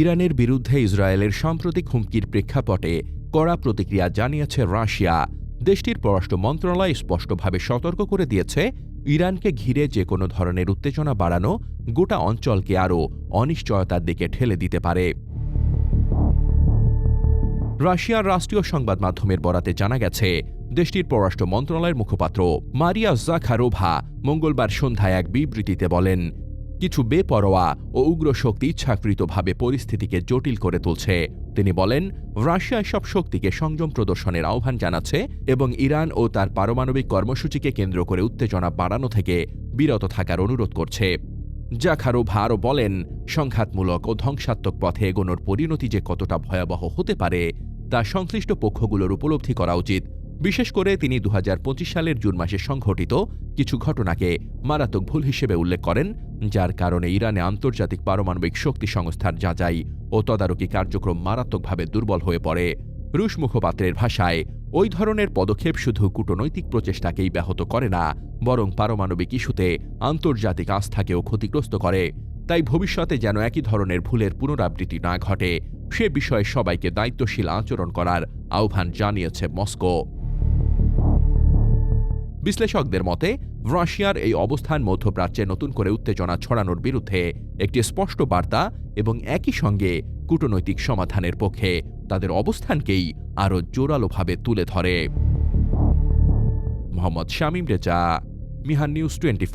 ইরানের বিরুদ্ধে ইসরায়েলের সাম্প্রতিক হুমকির প্রেক্ষাপটে কড়া প্রতিক্রিয়া জানিয়েছে রাশিয়া। দেশটির পররাষ্ট্র মন্ত্রণালয় স্পষ্টভাবে সতর্ক করে দিয়েছে, ইরানকে ঘিরে যে কোনো ধরনের উত্তেজনা বাড়ানো গোটা অঞ্চলকে আরও অনিশ্চয়তার দিকে ঠেলে দিতে পারে। রাশিয়ার রাষ্ট্রীয় সংবাদ মাধ্যমের বরাতে জানা গেছে, দেশটির পররাষ্ট্র মন্ত্রণালয়ের মুখপাত্র মারিয়া জাখারোভা মঙ্গলবার সন্ধ্যায় এক বিবৃতিতে বলেন কিছু বেপরোয়া ও উগ্র শক্তি ইচ্ছাকৃতভাবে পরিস্থিতিকে জটিল করে তুলছে। তিনি বলেন রাশিয়া এসব শক্তিকে সংযম প্রদর্শনের আহ্বান জানাচ্ছে এবং ইরান ও তার পারমাণবিক কর্মসূচিকে কেন্দ্র করে উত্তেজনা বাড়ানো থেকে বিরত থাকার অনুরোধ করছে। জাখারোভা আরও বলেন, সংঘাতমূলক ও ধ্বংসাত্মক পথে এগোনোর পরিণতি যে কতটা ভয়াবহ হতে পারে, তা সংশ্লিষ্ট পক্ষগুলোর উপলব্ধি করা উচিত। বিশেষ করে তিনি দু হাজার পঁচিশ সালের জুন মাসে সংঘটিত কিছু ঘটনাকে মারাত্মক ভুল হিসেবে উল্লেখ করেন, যার কারণে ইরানে আন্তর্জাতিক পারমাণবিক শক্তি সংস্থার যাচাই ও তদারকি কার্যক্রম মারাত্মকভাবে দুর্বল হয়ে পড়ে। রুশ মুখপাত্রের ভাষায়, ওই ধরনের পদক্ষেপ শুধু কূটনৈতিক প্রচেষ্টাকেই ব্যাহত করে না, বরং পারমাণবিক ইস্যুতে আন্তর্জাতিক আস্থাকেও ক্ষতিগ্রস্ত করে। তাই ভবিষ্যতে যেন একই ধরনের ভুলের পুনরাবৃত্তি না ঘটে, সে বিষয়ে সবাইকে দায়িত্বশীল আচরণ করার আহ্বান জানিয়েছে মস্কো। বিশ্লেষকদের মতে, রাশিয়ার এই অবস্থান মধ্যপ্রাচ্যে নতুন করে উত্তেজনা ছড়ানোর বিরুদ্ধে একটি স্পষ্ট বার্তা এবং একই সঙ্গে কূটনৈতিক সমাধানের পক্ষে তাদের অবস্থানকেই আরও জোরালোভাবে তুলে ধরে। Mohammad Shamim Reza, Mihan news twenty